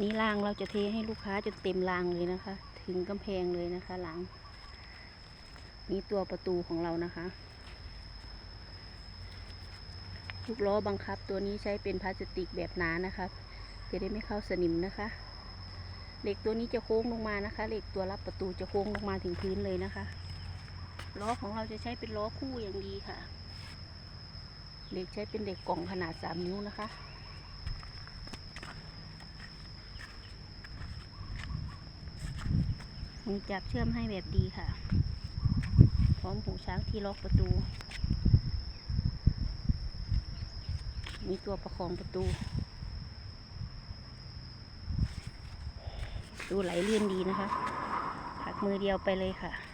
นี่รางเราจะเทให้ลูกค้าจนเต็มรางเลยนะคะ ถึงกำแพงเลยนะคะหลัง นี่ตัวประตูของเรานะคะลูกล้อบังคับ ตัวนี้ใช้เป็นพลาสติกแบบหนานะคะจะได้ไม่เข้าสนิมนะคะ เหล็กตัวนี้จะโค้งลงมานะคะ เหล็กตัวรับประตูจะโค้งลงมาถึงพื้นเลยนะคะล้อของเราจะใช้เป็นล้อคู่อย่างดีค่ะ เหล็กใช้เป็นเหล็กกล่องขนาด 3 นิ้วนะคะ มือจับเชื่อมให้แบบดีค่ะ พร้อมหูช้างที่ล็อกประตู มีตัวประคองประตู ดูไหลเลื่อนดีนะคะพักมือเดียวไปเลยค่ะ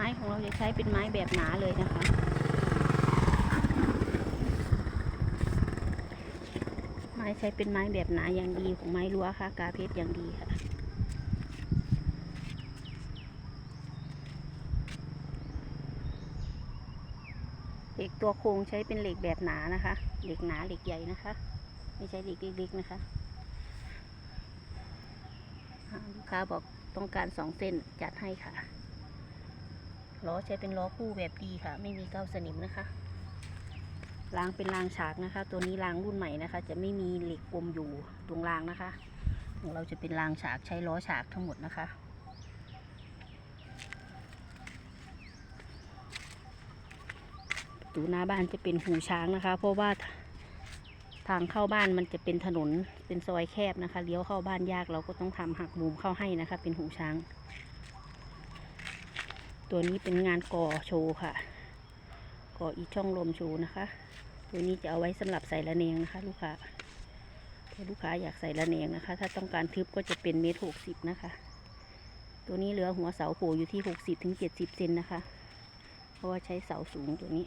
ไม้ของเราจะใช้เป็นไม้แบบหนาเลยนะคะ ไม้ใช้เป็นไม้แบบหนาอย่างดีของไม้รั้วค่ะ กาเพชรอย่างดีค่ะเหล็กตัวโครงใช้เป็นเหล็กแบบหนานะคะ เหล็กหนาเหล็กใหญ่นะคะ ไม่ใช่เหล็กเล็กๆนะคะลูกค้าบอกต้องการสองเส้นจัดให้ค่ะ ล้อใช้เป็นล้อคู่แบบดีค่ะ ไม่มีเก้าสนิมนะคะรางเป็นรางฉากนะคะ ตัวนี้รางรุ่นใหม่นะคะ จะไม่มีเหล็กกลมอยู่ตรงรางนะคะ ของเราจะเป็นรางฉากใช้ล้อฉากทั้งหมดนะคะประตูหน้าบ้านจะเป็นหูช้างนะคะ เพราะว่าทางเข้าบ้านมันจะเป็นถนนเป็นซอยแคบนะคะ เลี้ยวเข้าบ้านยากเราก็ต้องทำหักมุมเข้าให้นะคะ เป็นหูช้าง ตัวนี้เป็นงานก่อโชว์ค่ะ ก่ออีช่องลมโชว์นะคะ ตัวนี้จะเอาไว้สำหรับใส่ระเนงนะคะ ลูกค้าถ้าลูกค้าอยากใส่ระเนงนะคะ ถ้าต้องการทึบก็จะเป็นเมตรหกสิบนะคะ ตัวนี้เหลือหัวเสาโผล่อยู่ที่หกสิบถึงเจ็ดสิบเซนนะคะ เพราะว่าใช้เสาสูงตัวนี้